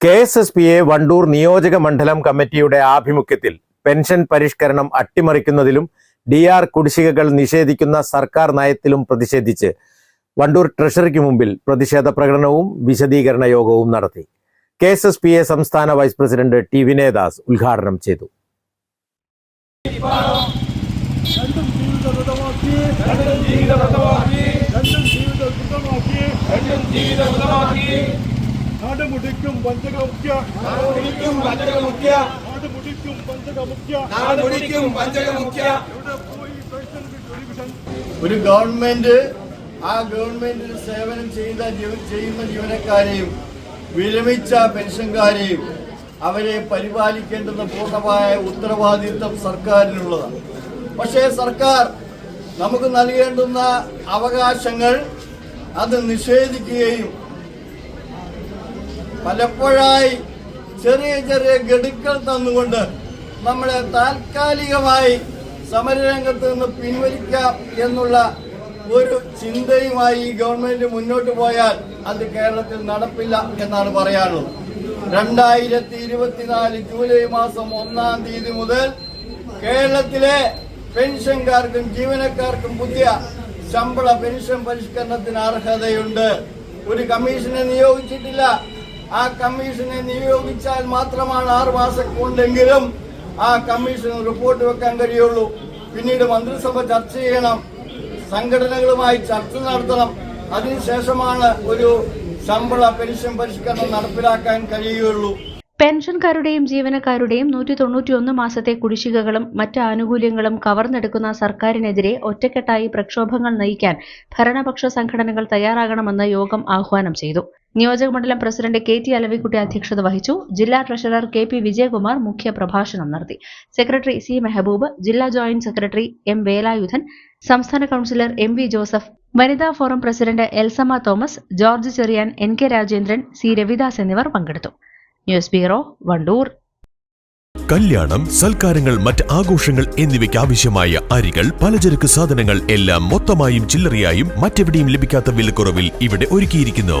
K S S P A Wandoor നിയോജക മണ്ഡലം കമ്മിറ്റിയുടെ ആഭിമുഖ്യത്തിൽ പെൻഷൻ പരിഷ്കരണം അട്ടിമറിക്കുന്നതിലും ഡി ആർ കുടിശ്ശികകൾ നിഷേധിക്കുന്ന സർക്കാർ നയത്തിലും പ്രതിഷേധിച്ച് വണ്ടൂർ ട്രഷറിക്ക് മുമ്പിൽ പ്രതിഷേധ പ്രകടനവും വിശദീകരണ യോഗവും നടത്തി. K S S P A സംസ്ഥാന വൈസ് പ്രസിഡന്റ് ടി വിനയദാസ് ഉദ്ഘാടനം ചെയ്തു. ജീവിതവൃതമാക്കി രണ്ടും മുടിക്കും വഞ്ചക നാട് മുടിക്കും പഞ്ചകമുഖ്യ. നാട് മുടിക്കും പഞ്ചകമുഖ്യ. നാട് മുടിക്കും പഞ്ചകമുഖ്യ. നാട് മുടിക്കും പഞ്ചകമുഖ്യ പെൻഷൻ ഡിവിഷൻ ഒരു ഗവൺമെന്റ് ആ ഗവൺമെന്റിന് സേവനം ചെയ്ത ജീവ- ചെയ്യുന്ന ജീവനക്കാരെയും വിരമിച്ച പെൻഷൻകാരെയും അവരെ പരിപാലിക്കേണ്ടുന്ന പൂർണമായ ഉത്തരവാദിത്വം സർക്കാരിനുള്ളതാണ്. പക്ഷേ സർക്കാർ നമുക്ക് നൽകേണ്ടുന്ന അവകാശങ്ങൾ അത് നിഷേധിക്കുകയും പലപ്പോഴായി ചെറിയ ചെറിയ ഗഡുക്കൾ തന്നുകൊണ്ട് നമ്മളെ താൽക്കാലികമായി സമരരംഗത്ത് നിന്ന് പിൻവലിക്കാം എന്നുള്ള ഒരു ചിന്തയുമായി ഈ ഗവൺമെന്റ് മുന്നോട്ട് പോയാൽ അത് കേരളത്തിൽ നടപ്പില്ല എന്നാണ് പറയാനുള്ളത്. രണ്ടായിരത്തി ഇരുപത്തിനാല് ജൂലൈ മാസം ഒന്നാം തീയതി മുതൽ കേരളത്തിലെ പെൻഷൻകാർക്കും ജീവനക്കാർക്കും പുതിയ ശമ്പള പെൻഷൻ പരിഷ്കരണത്തിന് അർഹതയുണ്ട്. ഒരു കമ്മീഷനെ നിയോഗിച്ചിട്ടില്ല. ആ കമ്മീഷനെ നിയോഗിച്ചാൽ മാത്രമാണ് ആറു മാസം കൊണ്ടെങ്കിലും ആ കമ്മീഷൻ റിപ്പോർട്ട് വെക്കാൻ കഴിയുള്ളൂ. പിന്നീട് മന്ത്രിസഭ ചർച്ച ചെയ്യണം. സംഘടനകളുമായി ചർച്ച നടത്തണം. അതിനുശേഷമാണ് ഒരു ശമ്പള പെൻഷൻ പരിഷ്കരണം നടപ്പിലാക്കാൻ കഴിയുകയുള്ളൂ. പെൻഷൻകാരുടെയും ജീവനക്കാരുടെയും നൂറ്റി തൊണ്ണൂറ്റിയൊന്ന് മാസത്തെ കുടിശ്ശികകളും മറ്റ് ആനുകൂല്യങ്ങളും കവർന്നെടുക്കുന്ന സർക്കാരിനെതിരെ ഒറ്റക്കെട്ടായി പ്രക്ഷോഭങ്ങൾ നയിക്കാൻ ഭരണപക്ഷ സംഘടനകൾ തയ്യാറാകണമെന്ന് യോഗം ആഹ്വാനം ചെയ്തു. നിയോജകമണ്ഡലം പ്രസിഡന്റ് കെ ടി അലവിക്കുട്ടി അധ്യക്ഷത വഹിച്ചു. ജില്ലാ ട്രഷറർ കെ പി വിജയകുമാർ മുഖ്യ പ്രഭാഷണം നടത്തി. സെക്രട്ടറി സി മെഹബൂബ് ജില്ലാ ജോയിന്റ് സെക്രട്ടറി എം വേലായുധൻ സംസ്ഥാന കൌൺസിലർ എം വി ജോസഫ് വനിതാ forum president Elsamma Thomas George Cheriyan N K Rajendran C Ravidas എന്നിവർ പങ്കെടുത്തു. News bureau Wandoor. കല്യാണം സൽക്കാരങ്ങൾ മറ്റ് ആഘോഷങ്ങൾ എന്നിവയ്ക്ക് ആവശ്യമായ അരികൾ പലചരക്ക് സാധനങ്ങൾ എല്ലാം മൊത്തമായും ചില്ലറയായും മറ്റെവിടെയും ലഭിക്കാത്ത വിലക്കുറവിൽ ഇവിടെ ഒരുക്കിയിരിക്കുന്നു.